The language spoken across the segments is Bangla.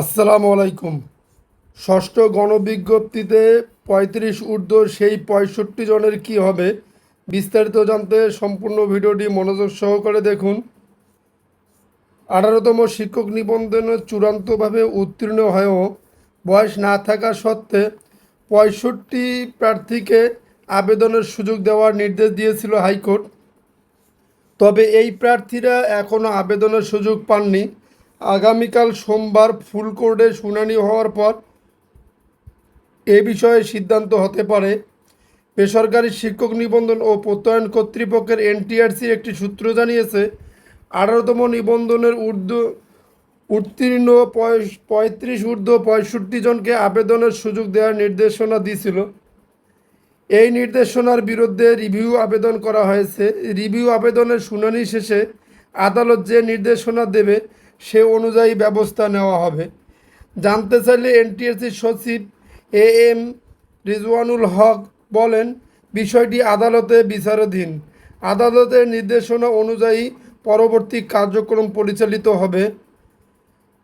আসসালামু আলাইকুম। ষষ্ঠ গণবিজ্ঞপ্তিতে পঁয়ত্রিশ ঊর্ধ্ব সেই পঁয়ষট্টি জনের কি হবে বিস্তারিত জানতে সম্পূর্ণ ভিডিওটি মনোযোগ সহকারে দেখুন। আঠারোতম শিক্ষক নিবন্ধনে চূড়ান্তভাবে উত্তীর্ণ হয়েও বয়স না থাকা সত্ত্বে পঁয়ষট্টি প্রার্থীকে আবেদনের সুযোগ দেওয়ার নির্দেশ দিয়েছিল হাইকোর্ট। তবে এই প্রার্থীরা এখনও আবেদনের সুযোগ পাননি। আগামীকাল সোমবার ফুল কোর্টে শুনানি হওয়ার পর এ বিষয়ে সিদ্ধান্ত হতে পারে। বেসরকারি শিক্ষক নিবন্ধন ও প্রত্যয়ন কর্তৃপক্ষের এনটিআরসির একটি সূত্র জানিয়েছে, আঠারোতম নিবন্ধনের ঊর্ধ্ব উত্তীর্ণ পঁয়- পঁয়ত্রিশ ঊর্ধ্ব পঁয়ষট্টি জনকে আবেদনের সুযোগ দেওয়ার নির্দেশনা দিয়েছিল। এই নির্দেশনার বিরুদ্ধে রিভিউ আবেদন করা হয়েছে। রিভিউ আবেদনের শুনানি শেষে আদালত যে নির্দেশনা দেবে সে অনুযায়ী ব্যবস্থা নেওয়া হবে। জানতে চাইলে এনটিএসসির সচিব এ এম রিজওয়ানুল হক বলেন, বিষয়টি আদালতে বিচারাধীন। আদালতের নির্দেশনা অনুযায়ী পরবর্তী কার্যক্রম পরিচালিত হবে।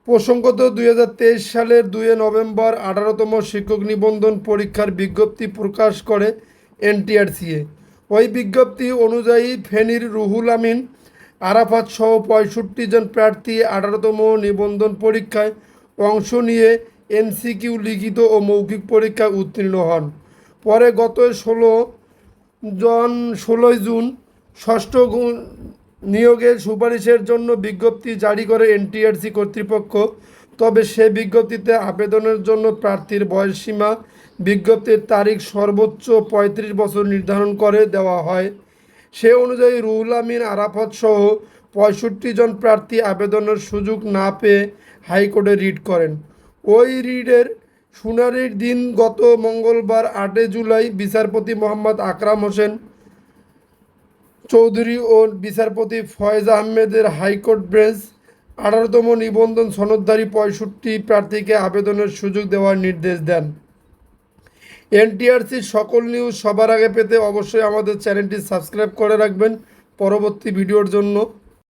প্রসঙ্গত দুই হাজার তেইশ সালের দুই নভেম্বর আঠারোতম শিক্ষক নিবন্ধন পরীক্ষার বিজ্ঞপ্তি প্রকাশ করে এনটিআরসিএ ওই বিজ্ঞপ্তি অনুযায়ী ফেনীর রুহুল আমিন আরাফাত সহ পঁয়ষট্টি জন প্রার্থী আঠারোতম নিবন্ধন পরীক্ষায় অংশ নিয়ে এমসিকিউ লিখিত ও মৌখিক পরীক্ষায় উত্তীর্ণ হন। পরে গত ষোলো জন ষোলোই জুন ষষ্ঠ নিয়োগের সুপারিশের জন্য বিজ্ঞপ্তি জারি করে এনটিআরসি কর্তৃপক্ষ। তবে সে বিজ্ঞপ্তিতে আবেদনের জন্য প্রার্থীর বয়সসীমা, বিজ্ঞপ্তির তারিখ সর্বোচ্চ পঁয়ত্রিশ বছর নির্ধারণ করে দেওয়া হয়। সে অনুযায়ী রুহুল আমিন আরাফাত সহ পঁয়ষট্টি জন প্রার্থী আবেদনের সুযোগ না পেয়ে হাইকোর্টে রিট করেন। ওই রিডের শুনানির দিন গত মঙ্গলবার আটই জুলাই বিচারপতি মোহাম্মদ আকরাম হোসেন চৌধুরী ও বিচারপতি ফয়েজ আহমেদের হাইকোর্ট বেঞ্চ আঠারোতম নিবন্ধন সনদধারী পঁয়ষট্টি প্রার্থীকে আবেদনের সুযোগ দেওয়ার নির্দেশ দেন। এনটিআরসির সকল নিউজ সবার আগে পেতে অবশ্যই আমাদের চ্যানেলটি সাবস্ক্রাইব করে রাখবেন। পরবর্তী ভিডিওর জন্য